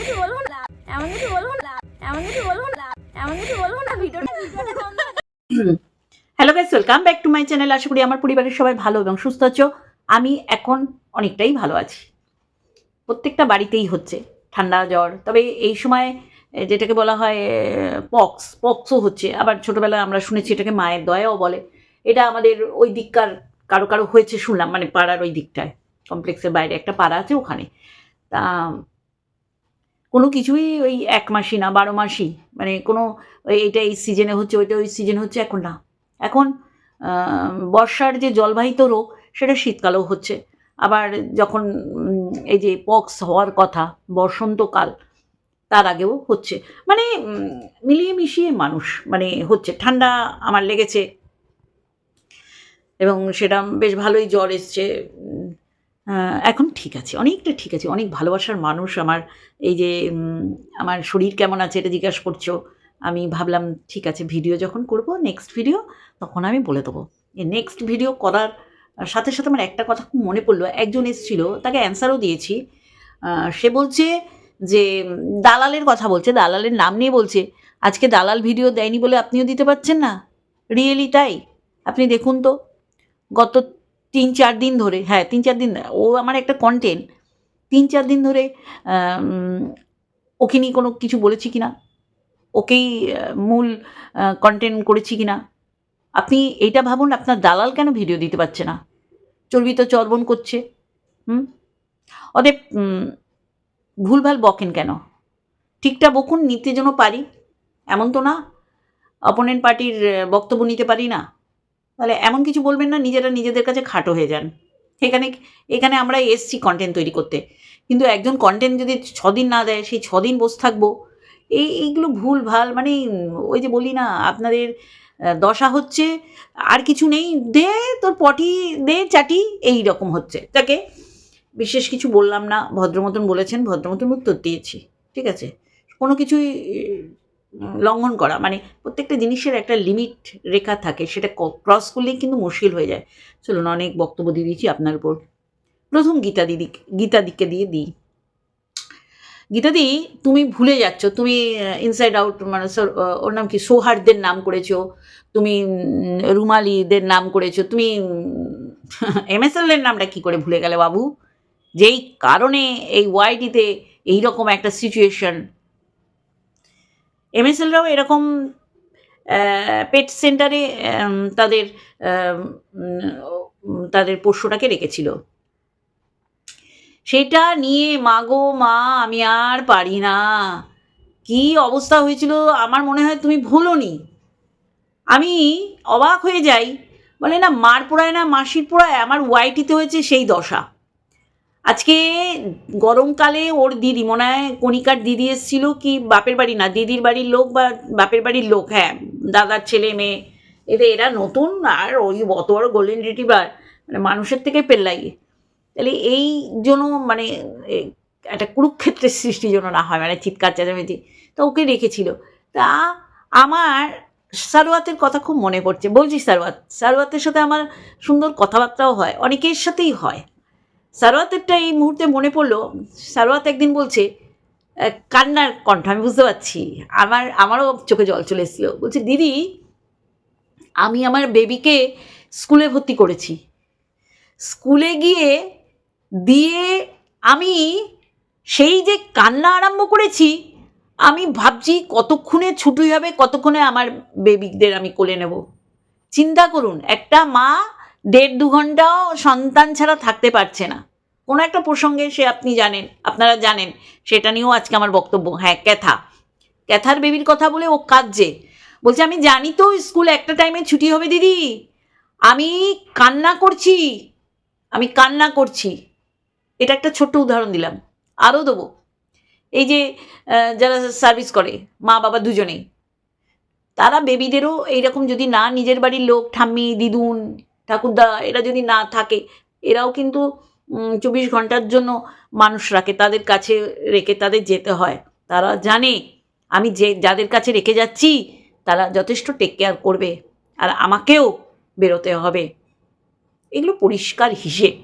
কিছু বলব না? এমন কিছু বলব না? এমন কিছু বলব না? এমন কিছু বলব না? ভিডিওটা hello guys welcome back to my channel আশা করি আমার পরিবারের সবাই ভালো এবং সুস্থ আছো। আমি এখন অনেকটাই ভালো আছি। প্রত্যেকটা বাড়িতেই হচ্ছে ঠান্ডা, জ্বর। তবে এই সময় যেটাকে বলা হয় পক্স, পক্সও হচ্ছে। আবার ছোটোবেলায় আমরা শুনেছি এটাকে মায়ের দয়াও বলে। এটা আমাদের ওই দিককার, কারও কারও হয়েছে শুনলাম মানে পাড়ার ওই দিকটায়। কমপ্লেক্সের বাইরে একটা পাড়া আছে ওখানে। তা কোনো কিছুই ওই এক মাসই না, বারো মাসই। মানে কোনো এইটা এই সিজনে হচ্ছে, ওইটা ওই সিজনে হচ্ছে, এখন না। এখন বর্ষার যে জলবাহিত রোগ, সেটা শীতকালেও হচ্ছে। আবার যখন এই যে পক্স হওয়ার কথা, বসন্তকাল, তার আগেও হচ্ছে। মানে মিলিয়ে মিশিয়ে মানুষ মানে হচ্ছে, ঠান্ডা আমার লেগেছে। এবং সেটা বেশ ভালোই জ্বর এসছে এখন ঠিক আছে, অনেকটা ঠিক আছে। অনেক ভালোবাসার মানুষ আমার, এই যে আমার শরীর কেমন আছে এটা জিজ্ঞাসা করছ। আমি ভাবলাম, ঠিক আছে ভিডিও যখন করব নেক্সট ভিডিও তখন আমি বলে দেবো। নেক্সট ভিডিও করার সাথে সাথে আমার একটা কথা খুব মনে পড়ল। একজন এসেছিল, তাকে অ্যান্সারও দিয়েছি। সে বলছে যে, দালালের কথা বলছে, দালালের নাম নিয়ে বলছে, আজকে দালাল ভিডিও দেয়নি বলে আপনিও দিতে পারছেন না? রিয়েলি তাই? আপনি দেখুন তো। গত তিন চার দিন ধরে হ্যাঁ তিন চার দিন ও আমার একটা কন্টেন্ট তিন চার দিন ধরে ওকে নিয়ে কোনো কিছু বলেছি কি না ওকেই মূল কন্টেন্ট করেছি কি না আপনি এটা ভাবুন, আপনার দালাল কেন ভিডিও দিতে পারছে না? চর্বিত চর্বণ করছে, হুম? অতএব ভুলভাল বকেন কেন? ঠিকটা বকুন, নিতে যেন পারি, এমন তো না অপোনেন্ট পার্টির বক্তব্য নিতে পারি না। তাহলে এমন কিছু বলবেন না, নিজেরা নিজেদের কাছে খাটো হয়ে যান। এখানে এখানে আমরা এসছি কন্টেন্ট তৈরি করতে। কিন্তু একজন কন্টেন্ট যদি ছদিন না দেয়, সেই ছদিন বসে থাকব। এই, এইগুলো ভুল, ভালো মানে ওই যে বলি না, আপনাদের দশা হচ্ছে, আর কিছু নেই, দে তোর পটি, দে চাটি, এই রকম হচ্ছে। তাকে বিশেষ কিছু বললাম না ভদ্র মতন বলেছেন ভদ্র মতন উত্তর দিয়েছি, ঠিক আছে? কোনো কিছুই লঙ্ঘন করা। মানে প্রত্যেকটা জিনিসের একটা লিমিট রেখা থাকে, সেটা ক্রস করলেই কিন্তু মুশকিল হয়ে যায়। চলুন অনেক বক্তব্য দিয়ে দিয়েছি আপনার উপর। প্রথম গীতা দিদি, গীতা দিকে দিয়ে দিই। গীতাদি তুমি ভুলে যাচ্ছ, তুমি ইনসাইড আউট মানে ওর নাম কি? সৌহার্দের নাম করেছ, তুমি রুমালিদের নাম করেছ, তুমি এমএসএলের নামটা কি করে ভুলে গেলে বাবু? যেই কারণে এই ওয়াইটিতে এইরকম একটা সিচুয়েশন এমএসএলরাও এরকম পেট সেন্টারে তাদের তাদের পোষ্যটাকে রেখেছিল। সেটা নিয়ে মাগো মা, আমি আর পারি না। কি অবস্থা হয়েছিল? আমার মনে হয় তুমি ভুলোনি। আমি অবাক হয়ে যাই। বলে, না, মার পোড়ায় না, মাসির পোড়ায়, আমার ওয়াইটিতে হয়েছে সেই দশা। আজকে গরমকালে ওর দিদি, মনে হয় কণিকার দিদি এসেছিল কি বাপের বাড়ি না, দিদির বাড়ির লোক বা বাপের বাড়ির লোক হ্যাঁ দাদার ছেলে, মেয়ে এদের এরা নতুন আর ওই অত বড় গোল্ডেন রিটিভার মানে মানুষের থেকে পেল্লাই। তাহলে এই জন্য মানে একটা কুরুক্ষেত্রের সৃষ্টি যেন না হয় মানে চিৎকার চেঁচামেচি, তো ওকে রেখেছিল। তা আমার সারওয়াতের কথা খুব মনে পড়ছে। বলছি সারওয়াত সারওয়াতের সাথে আমার সুন্দর কথাবার্তাও হয়, অনেকের সাথেই হয়। সারওয়াতেরটা এই মুহূর্তে মনে পড়ল সারওয়াত একদিন বলছে কান্নার কণ্ঠ, আমি বুঝতে পারছি। আমার, আমারও চোখে জল চলে এসেছিল। বলছে, দিদি, আমি আমার বেবিকে স্কুলে ভর্তি করেছি। স্কুলে গিয়ে দিয়ে আমি সেই যে কান্না আরম্ভ করেছি, আমি ভাবছি কতক্ষণে ছুটি হবে, কতক্ষণে আমার বেবিদের আমি কোলে নেব। চিন্তা করুন, একটা মা দেড় দু ঘন্টাও সন্তান ছাড়া থাকতে পারছে না। কোনো একটা প্রসঙ্গে সে আপনি জানেন, আপনারা জানেন, সেটা নিয়েও আজকে আমার বক্তব্য। হ্যাঁ ক্যাথা। ক্যাথার বেবির কথা বলে ও কাঁদছে। বলছে, আমি জানি তো স্কুল একটা টাইমে ছুটি হবে দিদি। আমি কান্না করছি। আমি কান্না করছি। এটা একটা ছোট্ট উদাহরণ দিলাম। আরও দেবো। এই যে যারা সার্ভিস করে, মা, বাবা দুজনেই, তারা বেবিদেরও এইরকম যদি না নিজের বাড়ির লোক, ঠাম্মি, দিদুন ঠাকুরদা, এরা যদি না থাকে, এরাও কিন্তু চব্বিশ ঘণ্টার জন্য মানুষ রাখে, তাদের কাছে রেখে তাদের যেতে হয়। তারা জানে, আমি যে, যাদের কাছে রেখে যাচ্ছি, তারা যথেষ্ট টেক কেয়ার করবে, আর আমাকেও বেরোতে হবে। এগুলো পরিষ্কার হিসেব।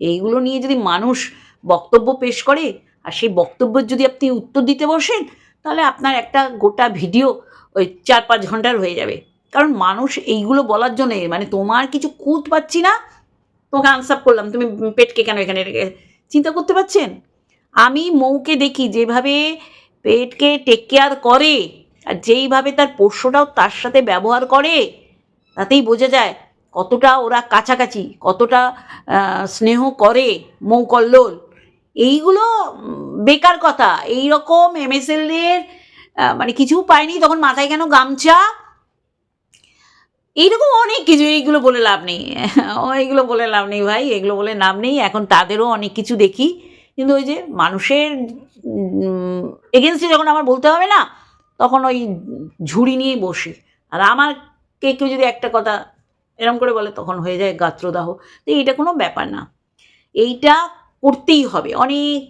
এইগুলো নিয়ে যদি মানুষ বক্তব্য পেশ করে, আর সেই বক্তব্যের যদি আপনি উত্তর দিতে বসেন, তাহলে আপনার একটা গোটা ভিডিও ওই চার পাঁচ ঘণ্টার হয়ে যাবে। কারণ মানুষ এইগুলো বলার জন্য মানে তোমার কিছু কুত পাচ্ছি না, তোমাকে আনসার করলাম, তুমি পেটকে কেন এখানে চিন্তা করতে পারছেন? আমি মৌকে দেখি যেভাবে পেটকে টেক কেয়ার করে, আর যেইভাবে তার পোষ্যটাও তার সাথে ব্যবহার করে, তাতেই বোঝা যায় কতটা ওরা কাছাকাছি, কতটা স্নেহ করে মৌ কল্লোল। এইগুলো বেকার কথা। এই রকম এমএসএলদের মানে কিছু পায়নি তখন মাথায় কেন গামছা? এইরকম অনেক কিছু, এইগুলো বলে লাভ নেই। এইগুলো বলে লাভ নেই ভাই এগুলো বলে লাভ নেই। এখন তাদেরও অনেক কিছু দেখি। কিন্তু ওই যে মানুষের এগেনস্টে যখন আমার বলতে হবে না, তখন ওই ঝুড়ি নিয়ে বসি। আর আমার কে কেউ যদি একটা কথা এরম করে বলে, তখন হয়ে যায় গাত্রদাহ। তো এইটা কোনো ব্যাপার না। এইটা করতেই হবে। অনেক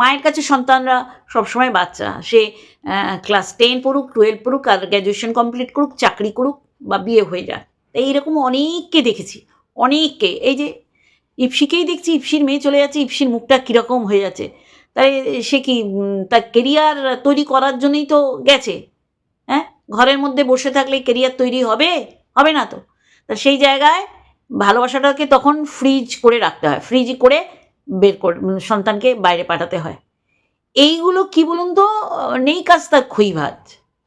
মায়ের কাছে সন্তানরা সবসময় বাচ্চা। সে ক্লাস টেন পড়ুক টুয়েলভ পড়ুক, আর গ্র্যাজুয়েশন কমপ্লিট করুক, চাকরি করুক বা বিয়ে হয়ে যায়। তো এইরকম অনেককে দেখেছি, অনেককে। এই যে ইপসিকেই দেখছি ইপসির মেয়ে চলে যাচ্ছে ইপসির মুখটা কীরকম হয়ে যাচ্ছে। তাই সে কি তার কেরিয়ার তৈরি করার জন্যই তো গেছে হ্যাঁ? ঘরের মধ্যে বসে থাকলে কেরিয়ার তৈরি হবে? হবে না তো। তা সেই জায়গায় ভালোবাসাটাকে তখন ফ্রিজ করে রাখতে হয় ফ্রিজ করে বের করে সন্তানকে বাইরে পাঠাতে হয়। এইগুলো কি বলুন তো, নেই কাজ তার খুই ভাত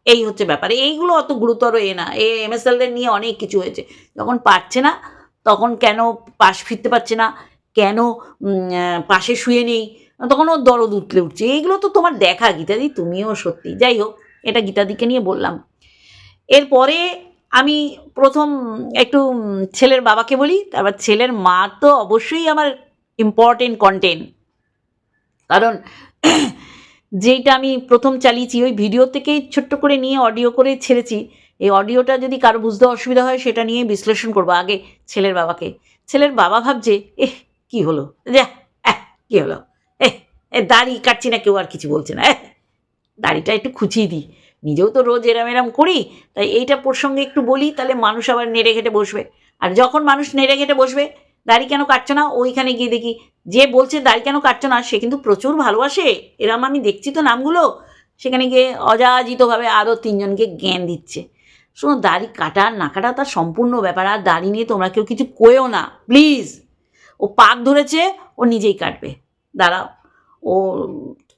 এই হচ্ছে ব্যাপার। এইগুলো অত গুরুতর এ না। এ এমএসএলদের নিয়ে অনেক কিছু হয়েছে। যখন পারছে না, তখন কেন পাশ ফিরতে পারছে না? কেন পাশে শুয়ে নেই? তখন ওর দরদ উঠলে উঠছে। এইগুলো তো তোমার দেখা, গীতাদি, তুমিও সত্যি। যাই হোক, এটা গীতাদিকে নিয়ে বললাম। এরপরে আমি প্রথম একটু ছেলের বাবাকে বলি। তারপর ছেলের মা তো অবশ্যই আমার ইম্পর্টেন্ট কন্টেন্ট কারণ যেইটা আমি প্রথম চালিয়েছি, ওই ভিডিও থেকেই ছোট্ট করে নিয়ে অডিও করে ছেড়েছি। এই অডিওটা যদি কারও বুঝতে অসুবিধা হয়, সেটা নিয়ে বিশ্লেষণ করব আগে ছেলের বাবাকে। ছেলের বাবা ভাবছে, এহ, কি হলো? যা এহ কি হলো? এহ, এ দাড়ি কাটছি না, কেউ আর কিছু বলছে না। এহ, দাড়িটা একটু খুঁচিয়ে দিই। নিজেও তো রোজ এরাম এরাম করি, তাই এইটা প্রসঙ্গে একটু বলি, তাহলে মানুষ আবার নেড়ে ঘেটে বসবে। আর যখন মানুষ নেড়ে ঘেটে বসবে, দাড়ি কেন কাটছো না, ওইখানে গিয়ে দেখি যে বলছে দাড়ি কেন কাটছো না, সে কিন্তু প্রচুর ভালোবাসে। এরম আমি দেখছি তো নামগুলো। সেখানে গিয়ে অযাচিতভাবে আরও তিনজনকে জ্ঞান দিচ্ছে। শোনো, দাড়ি কাটা, না কাটা তার সম্পূর্ণ ব্যাপার। আর দাড়ি নিয়ে তোমরা কেউ কিছু কোয়েও না প্লিজ ও পাক ধরেছে, ও নিজেই কাটবে। দাঁড়াও। ও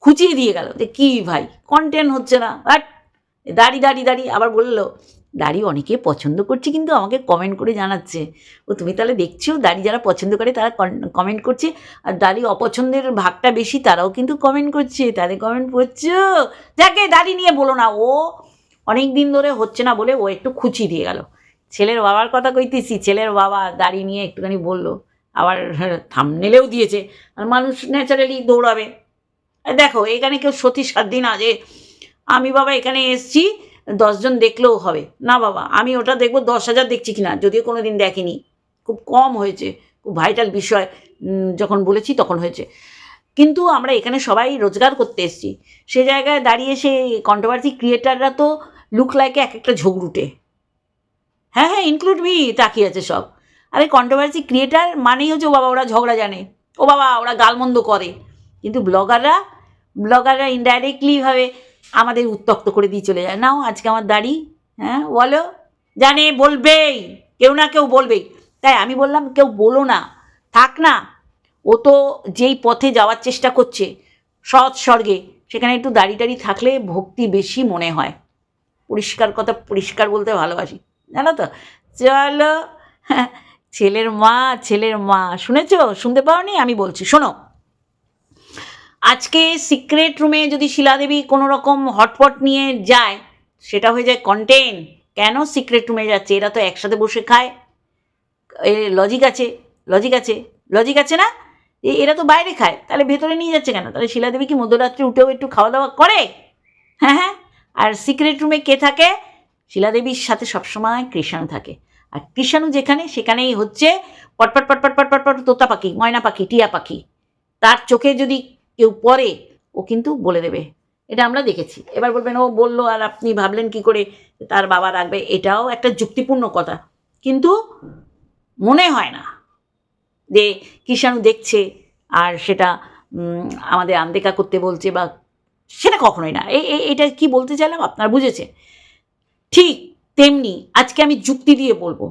খুঁচিয়ে দিয়ে গেল। যে কী ভাই কন্টেন্ট হচ্ছে না। বাট, দাড়ি দাড়ি দাড়ি। আবার বলল দাড়ি অনেকে পছন্দ করছে, কিন্তু আমাকে কমেন্ট করে জানাচ্ছে। ও তুমি তাহলে দেখছ, দাড়ি যারা পছন্দ করে তারা কমেন্ট করছে, আর দাড়ি অপছন্দের ভাগটা বেশি তারাও কিন্তু কমেন্ট করছে তাদের কমেন্ট পড়ছো যাকে দাড়ি নিয়ে বলো না, ও অনেক দিন ধরে হচ্ছে না বলে ও একটু খুচি দিয়ে গেল। ছেলের বাবার কথা কইতেছি, ছেলের বাবা দাড়ি নিয়ে একটুখানি বলল, আবার থামনেলেও দিয়েছে, আর মানুষ ন্যাচারালি দৌড়াবে। দেখো, এখানে কেউ সতী সাত দিন যে আমি বাবা এখানে এসছি দশজন দেখলেও হবে। না বাবা, আমি ওটা দেখব দশ হাজার দেখছি কিনা, যদিও কোনো দিন দেখিনি। খুব কম হয়েছে, খুব ভাইটাল বিষয় যখন বলেছি তখন হয়েছে। কিন্তু আমরা এখানে সবাই রোজগার করতে এসেছি। সে জায়গায় দাঁড়িয়ে সে কন্ট্রোভার্সি ক্রিয়েটাররা তো লুক লাইকে এক একটা ঝগড়ুটে। হ্যাঁ হ্যাঁ ইনক্লুড মি তাকিয়ে আছে সব। আরে কন্ট্রোভার্সি ক্রিয়েটার মানেই হচ্ছে বাবা, ওরা ঝগড়া জানে। ও বাবা, ওরা গালমন্দ করে। কিন্তু ব্লগাররা ব্লগাররা ইনডাইরেক্টলিভাবে আমাদের উত্তক্ত করে দিয়ে চলে যায়। নাও আজকে আমার দাড়ি হ্যাঁ বলো। জানে বলবেই। কেউ না কেউ বলবেই। তাই আমি বললাম কেউ বলো না। থাক না। ও তো যেই পথে যাওয়ার চেষ্টা করছে সৎ স্বর্গে সেখানে একটু দাড়ি টাড়ি থাকলে ভক্তি বেশি মনে হয়। পরিষ্কার কথা পরিষ্কার বলতে ভালোবাসি। জানো তো? চলো হ্যাঁ, ছেলের মা ছেলের মা। শুনেছো? শুনতে পাওনি? আমি বলছি শোনো। আজকে সিক্রেট রুমে যদি শিলাদেবী কোনো রকম হটপট নিয়ে যায়, সেটা হয়ে যায় কন্টেন্ট কেন সিক্রেট রুমে যাচ্ছে? এরা তো একসাথে বসে খায়। এ লজিক আছে লজিক আছে লজিক আছে না? এরা তো বাইরে খায়। তাহলে ভেতরে নিয়ে যাচ্ছে কেন? তাহলে শিলাদেবী কি মধ্যরাত্রে উঠেও একটু খাওয়া দাওয়া করে? হ্যাঁ হ্যাঁ। আর সিক্রেট রুমে কে থাকে? শিলাদেবীর সাথে সবসময় কৃষাণু থাকে। আর কৃষাণু যেখানে, সেখানেই হচ্ছে পটপট পটপট পটপট পট তোতা পাখি, ময়না পাখি, টিয়া পাখি। তার চোখে যদি কেউ পরে, ও কিন্তু বলে দেবে। এটা আমরা দেখেছি। এবার বলবেন, ও বলল, আর আপনি ভাবলেন কি করে তার বাবা রাখবে? এটাও একটা যুক্তিপূর্ণ কথা। কিন্তু মনে হয় না যে কৃষাণু দেখছে আর সেটা আমাদের আন্দেকা করতে বলছে বা সেটা কখনোই না। এটা কি বলতে চাইলাম আপনারা বুঝেছে ঠিক তেমনি আজকে আমি যুক্তি দিয়ে বলব।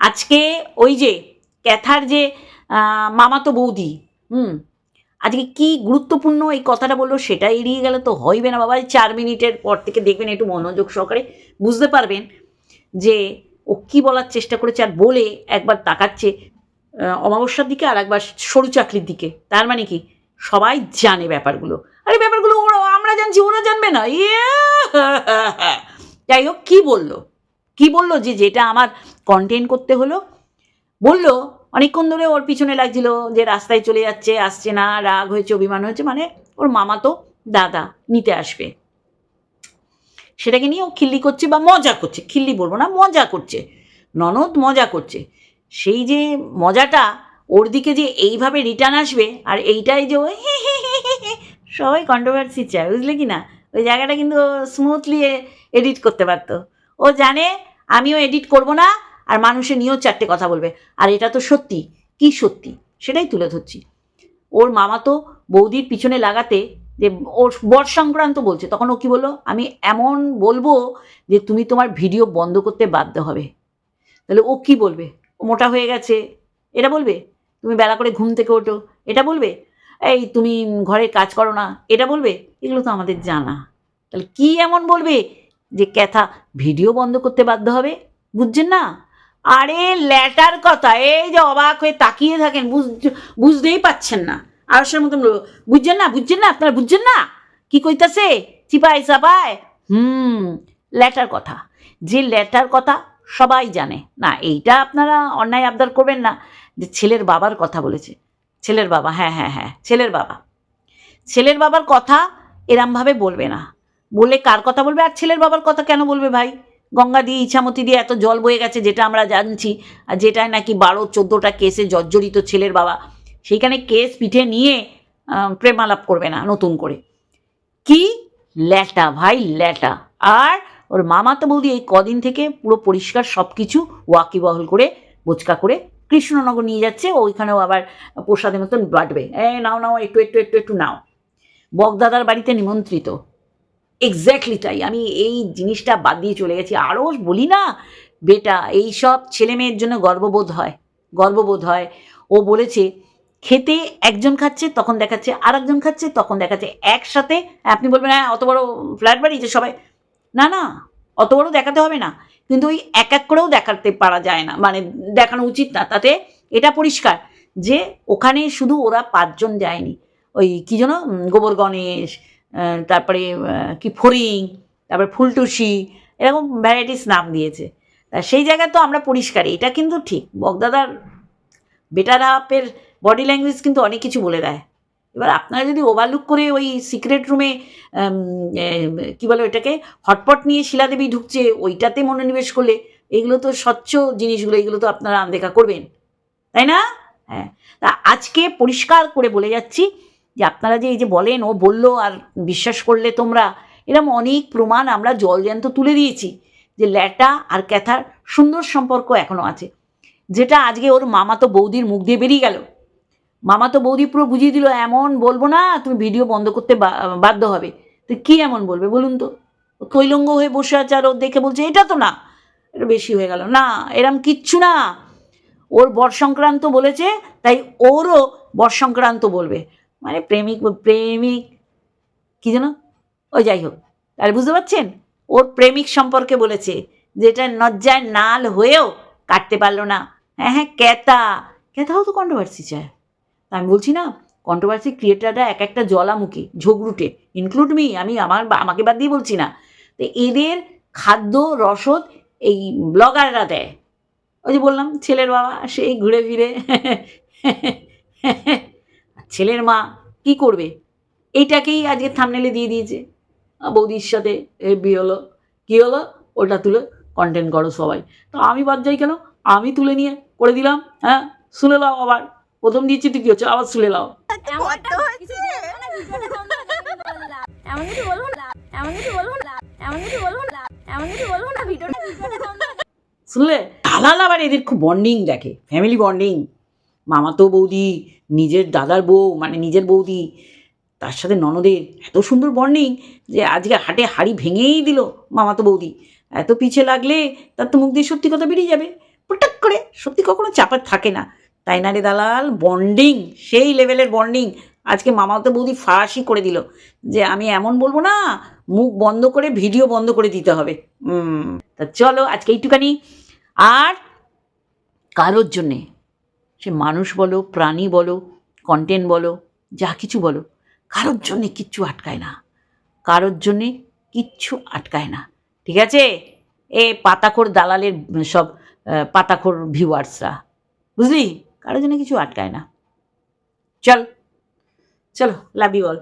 আজকে ওই যে ক্যাথার যে মামাতো বৌদি, হুম আজকে কি গুরুত্বপূর্ণ এই কথাটা বলল সেটা এড়িয়ে গেলে তো হইবে না বাবা চার মিনিটের পর থেকে দেখবেন একটু মনোযোগ সহকারে বুঝতে পারবেন যে ও কী বলার চেষ্টা করেছে আর বলে একবার তাকাচ্ছে অমাবস্যার দিকে আর একবার সরু চাকরির দিকে। তার মানে কি? সবাই জানে ব্যাপারগুলো। আরে ব্যাপারগুলো ওরা, আমরা জানছি, ওরা জানবে না। ইয়ে! যাই হোক, কী বলল? কী বলল যে যেটা আমার কন্টেন্ট করতে হলো? বলল অনেকক্ষণ ধরে ওর পিছনে লাগছিল যে রাস্তায় চলে যাচ্ছে, আসছে না, রাগ হয়েছে, অভিমান হয়েছে মানে ওর মামা তো দাদা নিতে আসবে। সেটাকে নিয়ে ও খিল্লি করছে বা মজা করছে, খিল্লি বলব না, মজা করছে, ননদ মজা করছে। সেই যে মজাটা ওর দিকে যে এইভাবে রিটার্ন আসবে, আর এইটাই যে ওই সবাই কন্ট্রোভার্সি চায়, বুঝলে কি না? ওই জায়গাটা কিন্তু স্মুথলি এডিট করতে পারতো। ও জানে, আমিও এডিট করব না আর মানুষে নিয়েও চারটে কথা বলবে। আর এটা তো সত্যি। কি সত্যি? সেটাই তুলে ধরছি। ওর মামা তো বৌদির পিছনে লাগাতে যে ওর বর সংক্রান্ত বলছে, তখন ও কি বলল? আমি এমন বলব যে তুমি তোমার ভিডিও বন্ধ করতে বাধ্য হবে। তাহলে ও কি বলবে? ও মোটা হয়ে গেছে। এটা বলবে? তুমি বেলা করে ঘুম থেকে ওঠো। এটা বলবে? এই তুমি ঘরে কাজ করো না। এটা বলবে? এগুলো তো আমাদের জানা। তাহলে কি এমন বলবে যে ক্যাথা ভিডিও বন্ধ করতে বাধ্য হবে? বুঝছেন না? আরে ল্যাটার কথা, এই যে অবাক হয়ে তাকিয়ে থাকেন, বুঝ- বুঝতেই পাচ্ছেন না। আরসের মতন বুঝছেন না বুঝছেন না, আপনারা বুঝছেন না? কি কইতাছে? চিপাই চাপায় হুম ল্যাটার কথা। যে ল্যাটার কথা সবাই জানে। না, এইটা আপনারা অন্যায় আবদার করবেন না। যে ছেলের বাবার কথা বলেছে। ছেলের বাবা হ্যাঁ হ্যাঁ হ্যাঁ ছেলের বাবা। ছেলের বাবার কথা এরমভাবে বলবে না। বলে কার কথা বলবে? আর ছেলের বাবার কথা কেন বলবে ভাই? গঙ্গা দিয়ে ইছামতি দিয়ে এত জল বয়ে গেছে, যেটা আমরা জানছি, আর যেটায় নাকি বারো, চোদ্দোটা কেসে জর্জরিত ছেলের বাবা। সেইখানে কেস পিঠে নিয়ে প্রেমালাপ করবে না, নতুন করে। কি? ল্যাটা, ভাই, ল্যাটা। আর ওর মামা তো বৌদি এই কদিন থেকে পুরো পরিষ্কার সব কিছু ওয়াকিবহল করে, বোচকা করে কৃষ্ণনগর নিয়ে যাচ্ছে, ওইখানেও আবার প্রসাদের মতন বাটবে। এই নাও নাও, একটু একটু একটু একটু নাও। বগদাদার বাড়িতে নিমন্ত্রিত। এক্স্যাক্টলি তাই। আমি এই জিনিসটা বাদ দিয়ে চলে গেছি। আরও বলি না, বেটা, এই সব ছেলে মেয়ের জন্য গর্ববোধ হয়। গর্ববোধ হয়। ও বলেছে, খেতে একজন খাচ্ছে, তখন দেখাচ্ছে আর একজন খাচ্ছে, তখন দেখাচ্ছে একসাথে। আপনি বলবেন হ্যাঁ অত বড় ফ্ল্যাট বাড়ি যে সবাই না না, অত বড় দেখাতে হবে না। কিন্তু ওই এক এক করেও দেখাতে পারা যায় না। মানে দেখানো উচিত না। তাতে এটা পরিষ্কার যে ওখানে শুধু ওরা পাঁচজন যায়নি। ওই কী যেন গোবর গণেশ তারপরে কি ফড়িং তারপরে ফুলটুসি, এরকম ভ্যারাইটিস নাম দিয়েছে। তা সেই জায়গায় তো আমরা পরিষ্কার, এটা কিন্তু ঠিক। বগদাদার বেটার হাফের বডি ল্যাঙ্গুয়েজ কিন্তু অনেক কিছু বলে দেয়। এবার আপনারা যদি ওভারলুক করে ওই সিক্রেট রুমে কি বলে ওইটাকে হটপট নিয়ে শিলাদেবী ঢুকছে, ওইটাতে মনোনিবেশ করলে, এগুলো তো স্বচ্ছ জিনিসগুলো, এগুলো তো আপনারা আনদেখা করবেন। তাই না? হ্যাঁ। তা আজকে পরিষ্কার করে বলে যাচ্ছি যে আপনারা যে এই যে বলেন, ও বলল আর বিশ্বাস করলে তোমরা এরকম অনেক প্রমাণ আমরা জল জ্যান্ত তুলে দিয়েছি যে ল্যাটা আর ক্যাথার সুন্দর সম্পর্ক এখনও আছে। যেটা আজকে ওর মামাতো বৌদির মুখ দিয়ে বেরিয়ে গেল। মামাতো বৌদি পুরো বুঝিয়ে দিল, এমন বলব না, তুমি ভিডিও বন্ধ করতে বাধ্য হবে। তো কী এমন বলবে বলুন তো? তৈলঙ্গ হয়ে বসে আছে আর ও দেখে বলছে, এটা তো না। এটা বেশি হয়ে গেল, না, এরম কিচ্ছু না। ওর বর সংক্রান্ত বলেছে, তাই ওরও বর সংক্রান্ত বলবে। মানে প্রেমিক প্রেমিক, কি যেন? ওই যাই হোক। আর বুঝতে পারছেন? ওর প্রেমিক সম্পর্কে বলেছে যেটা নজ্জায় নাল হয়েও কাটতে পারল না। হ্যাঁ হ্যাঁ ক্যাতা ক্যাতাও তো কন্ট্রোভার্সি চায়। তা আমি বলছি না কন্ট্রোভার্সি ক্রিয়েটাররা এক একটা জলামুখী ঝগড়ুটে ইনক্লুড মি আমি আমার আমাকে বাদ দিয়ে বলছি না। তো এদের খাদ্য রসদ এই ব্লগাররা দেয়। ওই যে বললাম, ছেলের বাবা সেই ঘুরে ফিরে। ছেলের মা কি করবে? এইটাকেই আজকে থামনেলে দিয়ে দিয়েছে। বৌদির সাথে এ বিয়ে হলো কী হলো? ওটা তুলে কন্টেন্ট করো সবাই। তো আমি বাদ যাই কেন? আমি তুলে নিয়ে করে দিলাম হ্যাঁ? শুনে নাও আবার। প্রথম দিয়েছি তুই কী হচ্ছে? আবার শুনে নাও। এমন কিছু বলব না। এমন কিছু বলব না এমন কিছু বলব না এমন কিছু বলব না এমন কিছু বলব না ভিডিওটা ভিডিওটা বন্ধ করে শুনলে? দালাল আবার এদের খুব বন্ডিং দেখে ফ্যামিলি বন্ডিং মামাতো বৌদি, নিজের দাদার বউ মানে নিজের বৌদি, তার সাথে ননদের, এত সুন্দর বন্ডিং যে আজকে হাটে হাড়ি ভেঙেই দিল মামাতো বৌদি। এত পিছে লাগলে তার তো মুখ দিয়ে সত্যি কথা বেরিয়ে যাবে। পটাক করে, সত্যি কখনো চাপার থাকে না। তাই না রে দালাল? বন্ডিং সেই লেভেলের বন্ডিং আজকে মামাতো বৌদি ফাঁসি করে দিল যে আমি এমন বলব না, মুখ বন্ধ করে, ভিডিও বন্ধ করে দিতে হবে। তা চলো আজকে এইটুখানি। আর কারোর জন্যে সে মানুষ বলো, প্রাণী বলো কন্টেন্ট বলো, যা কিছু বলো, কারোর জন্যে কিচ্ছু আটকায় না। কারোর জন্যে কিচ্ছু আটকায় না। ঠিক আছে? এ পাতাখোর দালালের সব পাতাখোর ভিউয়ার্সরা বুঝলি? কারোর জন্য কিছু আটকায় না। চল, চলো লাভ ইউ অল